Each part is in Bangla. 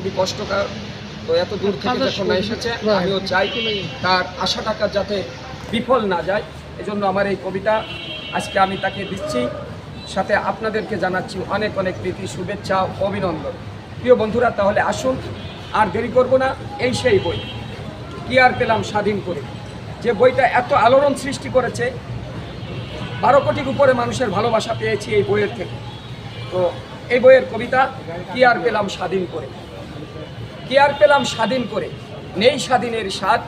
খুবই কষ্টকর। তো এত দূর থেকে যখন এসেছে আমিও চাই তার আশা টাকা যাতে বিফল না যায় এজন্য আমার এই কবিতা আজকে আমি তাকে দিচ্ছি। সাথে আপনাদেরকে জানাচ্ছি অনেক অনেক প্রীতি শুভেচ্ছা অভিনন্দন। প্রিয় বন্ধুরা তাহলে আসুন আর দেরি করব না এই সেই বই। কি আর পেলাম স্বাধীন করে? যে বইটা এত আলোড়ন সৃষ্টি করেছে বারো কোটির উপরে মানুষের ভালোবাসা পেয়েছি এই বইয়ের থেকে। তো এই বইয়ের কবিতা কি আর পেলাম স্বাধীন করে? কি আর পেলাম স্বাধীন করে। নেই স্বাধীনের স্বাদ,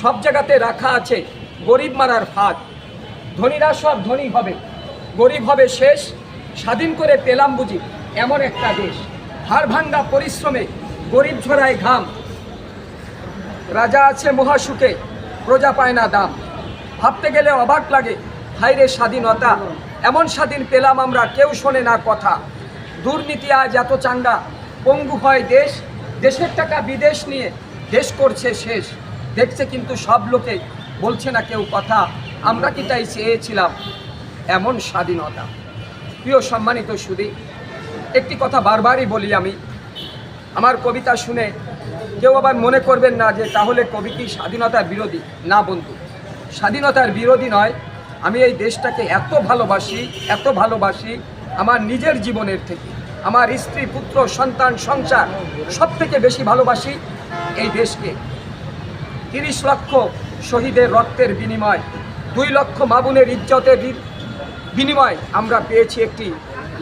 সব জায়গাতে রাখা আছে গরিব মারার ফাঁদ। ধনীরা সব ধনী হবে, গরিব হবে শেষ। স্বাধীন করে পেলাম বুঝি এমন একটা দেশ। হাড় ভাঙ্গা পরিশ্রমে গরিব ঝরায় ঘাম। রাজা আছে মহাসুখে, প্রজা পায় না দাম। ভাবতে গেলে অবাক লাগে হাইরে স্বাধীনতা, এমন স্বাধীন পেলাম আমরা, কেউ শোনে না কথা। দুর্নীতি আজ এত চাঙ্গা, পঙ্গু হয় দেশ। দেশের টাকা বিদেশ নিয়ে দেশ করছে শেষ। দেখছে কিন্তু সব লোকে বলছে না কেউ কথা। আমরা কি তাই চেয়েছিলাম? এমন স্বাধীনতা। প্রিয় সম্মানিত সুদী একটি কথা বারবারই বলি আমি। আমার কবিতা শুনে কেউ আবার মনে করবেন না যে তাহলে কবি কি স্বাধীনতার বিরোধী? না বন্ধু। স্বাধীনতার বিরোধী নয়। আমি এই দেশটাকে এত ভালোবাসি এত ভালোবাসি আমার নিজের জীবনের থেকে। আমার স্ত্রী, পুত্র, সন্তান, সংসার সব থেকে বেশি ভালোবাসি এই দেশকে। তিরিশ লক্ষ শহীদের রক্তের বিনিময়, দুই লক্ষ মাবুনের ইজ্জতের বিনিময় আমরা পেয়েছি একটি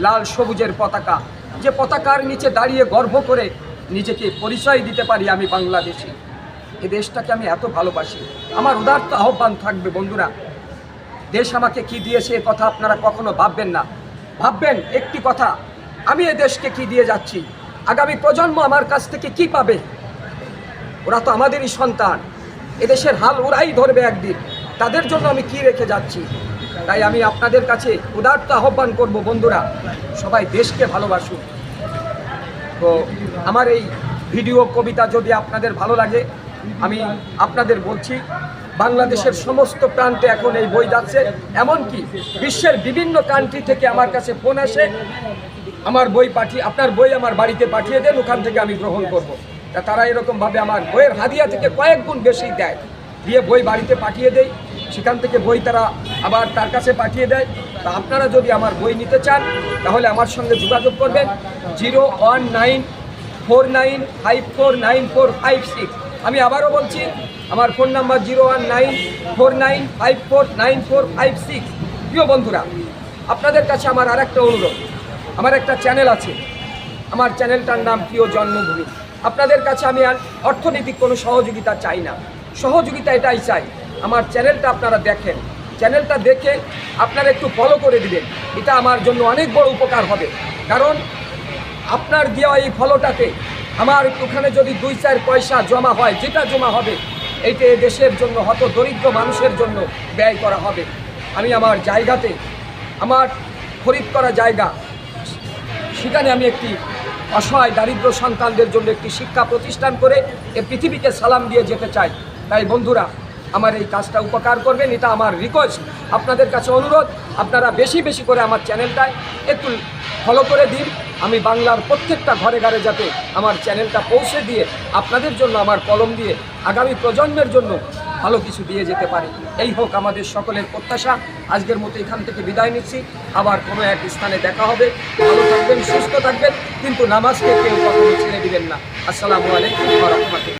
লাল সবুজের পতাকা। যে পতাকার নিচে দাঁড়িয়ে গর্ব করে নিজেকে পরিচয় দিতে পারি আমি বাংলাদেশি। এ দেশটাকে আমি এত ভালোবাসি। আমার উদার্ত আহ্বান থাকবে বন্ধুরা। দেশ আমাকে কি দিয়েছে এ কথা আপনারা কখনো ভাববেন না। ভাববেন একটি কথা আমি এ দেশকে কি দিয়ে যাচ্ছি? আগামী প্রজন্ম আমার কাছ থেকে কি পাবে? ওরা তো আমাদেরই সন্তান। এদেশের হাল ওরাই ধরবে একদিন। তাদের জন্য আমি কি রেখে যাচ্ছি? তাই আমি আপনাদের কাছে উদার্ত আহ্বান করব বন্ধুরা, সবাই দেশকে ভালোবাসুন। তো আমার এই ভিডিও, কবিতা যদি আপনাদের ভালো লাগে, আমি আপনাদের বলছি, বাংলাদেশের সমস্ত প্রান্তে এখন এই বই যাচ্ছে। এমনকি বিশ্বের বিভিন্ন কান্ট্রি থেকে আমার কাছে ফোন আসে। আমার বই পাঠিয়ে আপনার বই আমার বাড়িতে পাঠিয়ে দেন, ওখান থেকে আমি গ্রহণ করব। তা তারা এরকমভাবে আমার বইয়ের হাদিয়া থেকে কয়েক গুণ বেশি দেয়। দিয়ে বই বাড়িতে পাঠিয়ে দেয়, সেখান থেকে বই তারা আবার তার কাছে পাঠিয়ে দেয়। তা আপনারা যদি আমার বই নিতে চান, তাহলে আমার সঙ্গে যোগাযোগ করবেন, zero one nine four nine five four nine four five six. আমি আবারও বলছি, আমার phone number zero one nine four nine five four nine four five six. প্রিয় বন্ধুরা, আপনাদের কাছে আমার আর একটা অনুরোধ। আমার একটা চ্যানেল আছে। আমার চ্যানেলটার নাম প্রিয় জন্মভূমি। আপনাদের কাছে আমি আর অর্থনৈতিক কোনো সহযোগিতা চাই না। সহযোগিতা এটাই চাই। আমার চ্যানেলটা আপনারা দেখেন। চ্যানেলটা দেখে আপনারা একটু ফলো করে দিবেন। এটা আমার জন্য অনেক বড় উপকার হবে। কারণ আপনার দেওয়া এই ফলোটাতে আমার ওখানে যদি দুই চার পয়সা জমা হয়, যেটা জমা হবে, এইটা দেশের জন্য হত দরিদ্র মানুষের জন্য ব্যয় করা হবে। আমি আমার জায়গাতে, আমার খরিদ করা জায়গা সেখানে আমি একটি অসহায়, দারিদ্র সন্তানদের জন্য একটি শিক্ষা প্রতিষ্ঠান করে এ পৃথিবীকে সালাম দিয়ে যেতে চাই। তাই বন্ধুরা, আমার এই কাজটা উপকার করবেন, এটা আমার রিকোয়েস্ট আপনাদের কাছে অনুরোধ, আপনারা বেশি বেশি করে আমার চ্যানেলটায় একটু ফলো করে দিন। আমি বাংলার প্রত্যেকটা ঘরে ঘরে যাতে আমার চ্যানেলটা পৌঁছে দিয়ে আপনাদের জন্য আমার কলম দিয়ে আগামী প্রজন্মের জন্য ভালো কিছু দিয়ে যেতে পারি। এই হোক আমাদের সকলের প্রত্যাশা। আজকের মতো এখান থেকে বিদায় নিচ্ছি। আবার কোনো এক স্থানে দেখা হবে। ভালো থাকবেন, সুস্থ থাকবেন। কিন্তু নামাজকে কেউ কখনো ছেড়ে দিবেন না। আসসালামু আলাইকুম রাহমাতুল্লাহ।